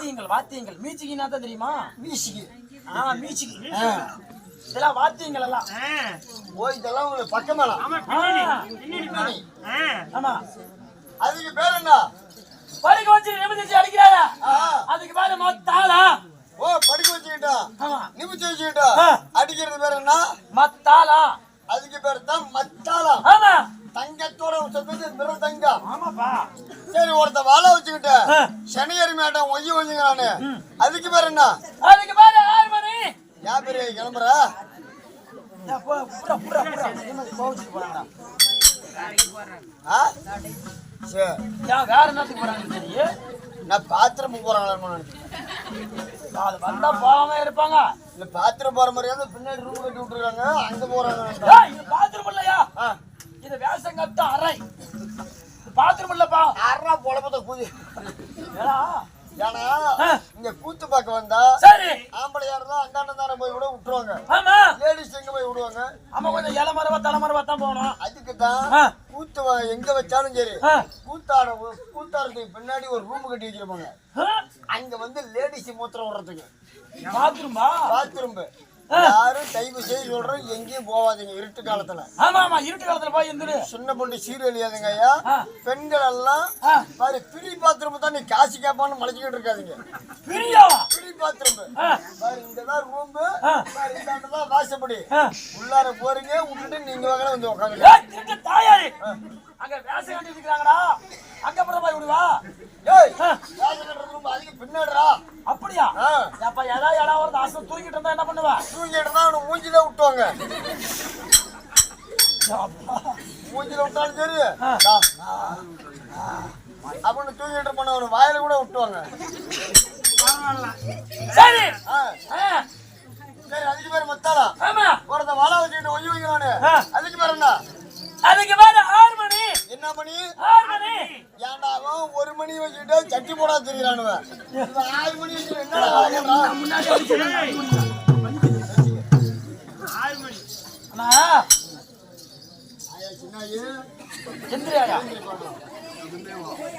வாத்தியங்கள் வாத்தியங்கள். மீச்சிக்கினா தான் தெரியுமா? மியூசிக்கு ஆ மீச்சிக்கு. இதெல்லாம் வாத்தியங்கள் எல்லாம் ஓ இதெல்லாம் உங்களுக்கு பின்னணி. ஆமா அதுக்கு பேர் என்ன? படிக்க வச்சு நிமிதிச்சு அடிக்கிறாயா ஆ, அதுக்கு மேல மத்தாளா? ஓ படிக்க வச்சுக்கிட்டா? ஆமா. நிமிச்சு வச்சுக்கிட்டா? ஆ. அடிக்கிறது பேர் என்ன? மத்தாளா? அதுக்கு பேர் தான் மத்தாளம் என்ன அதுக்கு மேல ஆறு மணி யா பெரிய கிளம்புற? ஏன் நான் பாத்திரம் போறாங்களா அது வந்தா போகாம இருப்பாங்க. இல்ல பாத்திரம் போற மாதிரியாவது பின்னாடி ரூம் கட்டி விட்டுருக்காங்க. அங்க போறாங்க. இது பாத்ரூம் இல்லையா. இது வேசங்கத்த அறை. இது பாத்ரூம் இல்லப்பா. யாரா பொழப்பத கூதி ஏடா. ஏன்னா. இங்க கூத்து பார்க்க வந்தா சரி ஆம்பளையா இருந்தா அந்தாண்ட தானே போய் விட விட்டுருவாங்க ஆமா லேடிஸ் எங்க போய் விடுவாங்க ஆமா கொஞ்சம் இலை மரவா தலை மரவா தான் போகணும் அதுக்கு தான். கூத்து எங்க வச்சாலும் சரி. கூத்தாட கூத்தாடுறதுக்கு பின்னாடி ஒரு ரூம் கட்டி வச்சிருப்பாங்க? அங்க வந்து லேடிஸ் மூத்திரம் விடுறதுக்கு பாத்ரூம்பா பாத்ரூம் ஆ. யாரும் தயவு செய்து சொல்றேன் எங்கேயும் போகாதீங்க இருட்டு காலத்துல. ஆமா ஆமா இருட்டு காலத்துல போய் இருந்துடு சின்ன பொண்ணு சீரழியாதுங்க ஐயா. ஆ. பெண்கள் எல்லாம். பாரு பிரி பாத்ரூம் தான் நீ காசு கேட்பான்னு மலைச்சிக்கிட்டு இருக்காதீங்க. பிரியாவா பிரி பாத்ரூம் ஆ. பாரு இங்கதான் ரூம். பாரு வாசப்படி. உள்ளார போறீங்க விட்டுட்டு நீங்க வாங்க வந்து திருட்டு தாயாரி. அங்க வேசம் கட்டி இருக்கிறாங்கடா. அங்க அப்புறம் போய் விடுவா. பின்னாடிடா. அப்படியா. அப்ப ஏதா இடம் வருது அசம் தூக்கிட்டு இருந்தா என்ன பண்ணுவ? தூங்கிட்டு தான் அவனை மூஞ்சில விட்டுவாங்க. மூஞ்சில விட்டாலும் சரி. அப்படின்னு தூங்கிட்டு போன அவனை வாயில கூட விட்டுவாங்க. சரி. எந்திரியாயா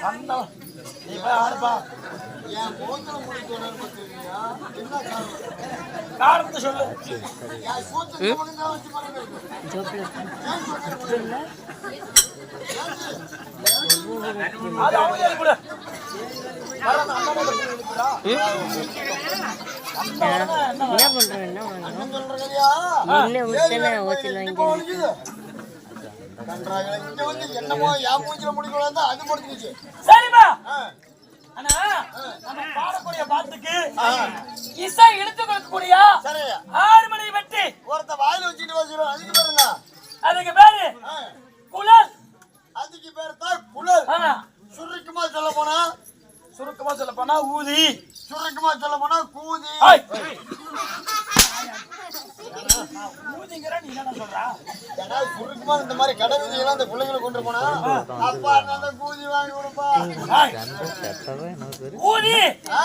வந்தோம் நீ போய் ஆடுப்பா என் முடிக்க? என்ன காரணம்? காரணத்தை சொல்லு? அது அவங்க கொடு என்ன என்ன பண்றோம் என்ன சொல்றீங்கய்யா? இல்ல ஏறி இங்க வந்து என்னமோ என் மூஞ்சில முடிக்கலாம் அது முடிஞ்சிச்சு. சரிப்பா ஆ, அண்ணா நம்ம பாடக்கூடிய பாட்டுக்கு. இசை இழுத்து கொடுக்கக்கூடிய ஆறு மணி வெட்டி ஒருத்த வாயில வச்சுட்டு வச்சுருவோம் அதுக்கு பேர் என்ன? அதுக்கு பேரு குழல். அதுக்கு பேர் தான் குழல். சுருக்கமா சொல்ல போனா? சுருக்கமா சொல்ல போனா ஊதி. சுருக்கமா சொல்ல போனா கூதி ஐய். ஊதிங்கிற நீ என்ன சொல்றா ஏன்னா சுருக்கமா இந்த மாதிரி கடை வீதியெல்லாம் இந்த பிள்ளைங்களை கொண்டு போனா அப்பா நல்ல கூதி வாங்கி கொடுப்பா. ஐய். ஊதி! ஆ,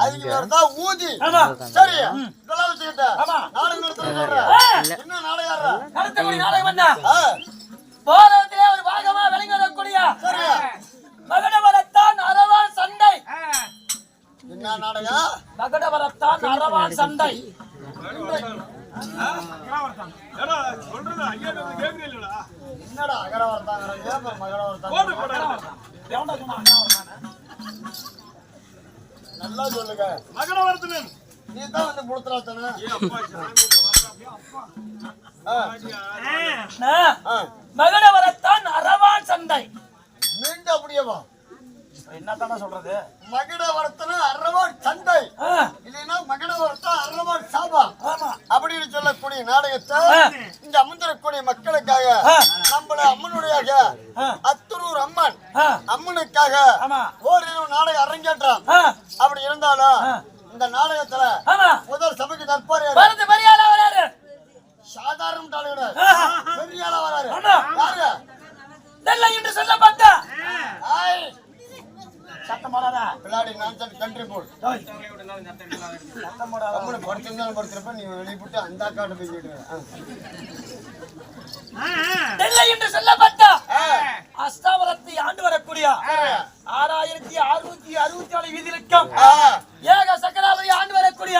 அதுக்கு பேர் தான் ஊதி. ஆமா. சரி இதெல்லாம் வச்சுக்கிட்ட ஆமா. நாடகம் நடத்த சொல்றேன். என்ன? நடத்தக்கூடிய நாடகம் ஒரு பாகமா விளங்கி வரக்கூடிய மகடவரத்தான் அரவான் சண்டை என்ன நாடகம்? மகடவரத்தான் அரவான் சண்டை என்னடா? நல்லா சொல்லுங்க மகரவர்த்தனன் நீ தான் வந்து புடுத்துறாத்தானே மகடவரத்தான் அரவான் சண்டை மீண்டும் அப்படியே வா என்னத்தானே சொல்றது? மகடவர்த்தன அரவான் சண்டை ஆ, இல்லைன்னா மகடவர்த்தன் அரவான் சாபா ஆமா அப்படின்னு சொல்லக்கூடிய நாடகத்தை ஆ. இங்க அமர்ந்திருக்கக்கூடிய மக்களுக்காக ஆ. நம்மள அம்மனுடைய ஆ, அத்துரூர் அம்மன் ஆ, அம்மனுக்காக ஆமா ஓரிரு நாடகம் அரங்கேற்றம் ஆ, அப்படி இருந்தாலும் ஆ. இந்த நாடகத்துல ஆமா முதல் சபைக்கு தற்பாரு யாரு? வரது பெரியாளா வராரு சாதாரண தலைவர் ஆ, பெரிய ஆளா வராரு அண்ணா. யாரு நெல்லை என்று சொல்லப்பட்ட ஆய் சத்தம் போடாதா பின்னாடி நான் கண்ட்ரி போல் டேய். சத்தம் போடாத கம்முனு படுத்திருந்தாலும் படுத்திருப்ப நீ வெளியிட்டு அந்த அக்காட்ட நெல்லை என்று சொல்லப்பட்ட அஸ்தாவரத்தை ஆண்டு வரக்கூடிய ஆறாயிரத்தி அறுநூத்தி அறுபத்தி நாலு வீதியிலுக்கும் ஏக சக்கராவதி ஆண்டு வரக்கூடிய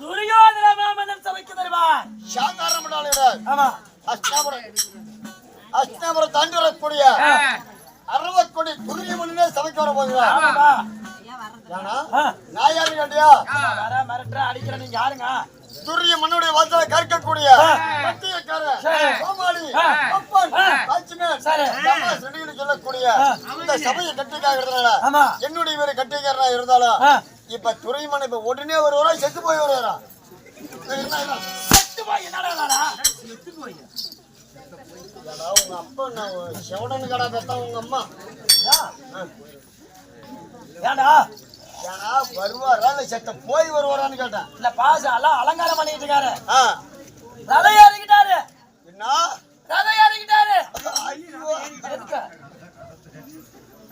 துரியோதன மாமன்னன் சபைக்கு தருவார். சாந்தாரமடாளர் ஆமா. அஷ்டாபுரம் அஷ்டாபுரம் தாண்டி வரக்கூடிய அறுபக்கொடி துரிய மணிலே சமைக்க வர போகிறார். நான் யாரு கேட்டியா வர மிரட்டுற அடிக்கிற நீங்க யாருங்க? துரிய மண்ணுடைய வாசலை கற்கக்கூடிய. கோமாளி ஆ. அப்பன். வாட்ச்மேன் ரெடின்னு சொல்லக்கூடிய இந்த சபையை கட்டிக்காகிறதுனால. என்னுடைய பேரு கட்டிக்காரனா இருந்தாலும். இப்ப துறைமன் இப்ப உடனே வருவாரா செத்து போய் வருவாரா? செத்து போய் என்னடா? ஏடா, உங்க அப்பா நான் செவடன் கடை பெத்தா உங்க அம்மா யா. ஏன்னா வருவாரா இல்ல செத்த போய் வருவாரான்னு கேட்டேன் இல்ல எல்லாம் அலங்காரம் பண்ணிட்டு இருக்காரு. ரதம் ஏறிக்கிட்டாரு. என்ன ரதம். எதுக்கு?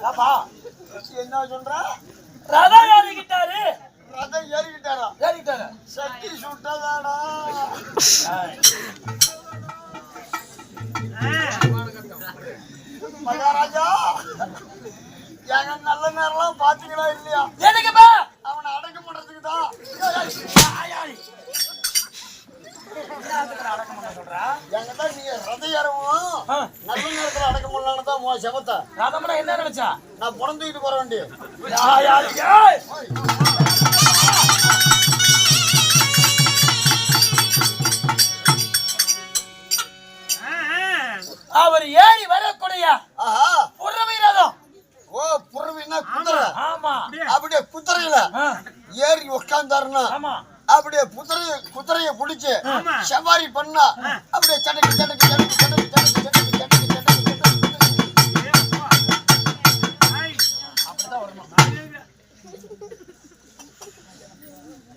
பாப்பா என்ன சொல்ற? ரதம் ஏறிக்கிட்டாரு. ரதம் ஏறிக்கிட்டாரா? ஏறிக்கிட்டாரு. சட்டி சுட்டதாடா. மகாராஜா. எங்க நல்ல நேரம்லாம் பாத்தீங்களா இல்லையா? எதுக்குப்பா அவனை அடக்கம் பண்றதுக்கு தான். அடக்கம் பண்ண சொல்றா? தான் நீங்க ரத ஏறவும். நல்ல நேரத்துல அடக்கம் பண்ணலான்னு தான் உன் செவத்தை. ரதம்னா என்ன நினைச்சா? நான் புறந்துக்கிட்டு போற வேண்டி. ஆயாடி, ஏய். அவர் ஏறி வரக்கூடிய ஆஹா. கழுவினா குதிரை அப்படியே குதிரையில ஏறி உட்கார்ந்தாருன்னா அப்படியே குதிரைய குதிரைய பிடிச்சு சவாரி பண்ணா அப்படியே சடக்கு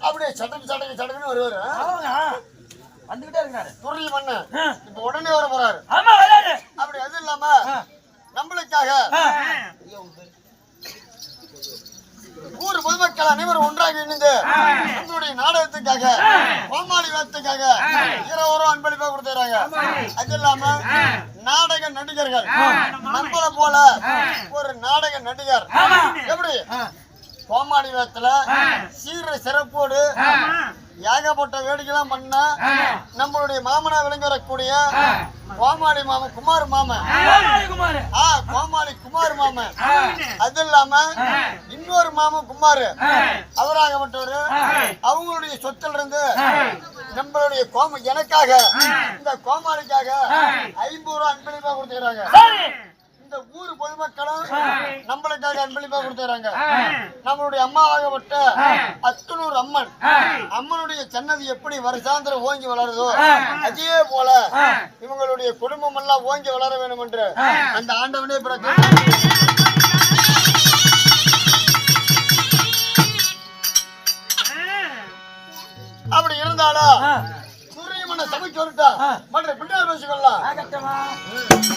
அப்படியே சடக்கு சடக்கு சடக்குன்னு வருவாரு வந்துகிட்டே இருக்காரு துருளி பண்ண இப்ப உடனே வர போறாரு அப்படி அது இல்லாம நம்மளுக்காக ஊர் பொதுமக்கள் அனைவரும் ஒன்றாக இணைந்து நம்மளுடைய நாடகத்துக்காக கோமாளி வேத்துக்காக இரவரும் அன்பளிப்பா கொடுத்துறாங்க. அது இல்லாம நாடக நடிகர்கள் நம்மள போல ஒரு நாடக நடிகர். எப்படி? கோமாளி வேத்துல சீர சிறப்போடு ஏகப்பட்ட வேடிக்கைலாம் பண்ண நம்மளுடைய மாமனா விளங்கி வரக்கூடிய கோமாளி மாமன் குமார் மாமன் கோமாளி குமாரு. ஆ கோமாளி குமார் மாமன் அது இல்லாம இன்னொரு மாமன் குமார். அவராகப்பட்டவர். அவங்களுடைய சொத்துல இருந்து நம்மளுடைய கோம எனக்காக இந்த கோமாளிக்காக ஐம்பது ரூபா அன்பளிப்பா கொடுத்துக்கிறாங்க. பொதுமக்களும் நம்மளுக்காக அன்பளிப்பா கொடுத்துறாங்க நம்மளுடைய அம்மாவாகப்பட்ட அத்தனூர் அம்மன் அம்மனுடைய சன்னதி எப்படி வருஷாந்திரம் ஓங்கி வளருதோ அதே போல இவங்களுடைய குடும்பம் எல்லாம் ஓங்கி வளர வேண்டும் என்று அந்த ஆண்டவனே பிறகு அப்படி இருந்தாலும் சூரியமனை சமைச்சு வந்துட்டா மற்ற பின்னாடி வச்சுக்கலாம்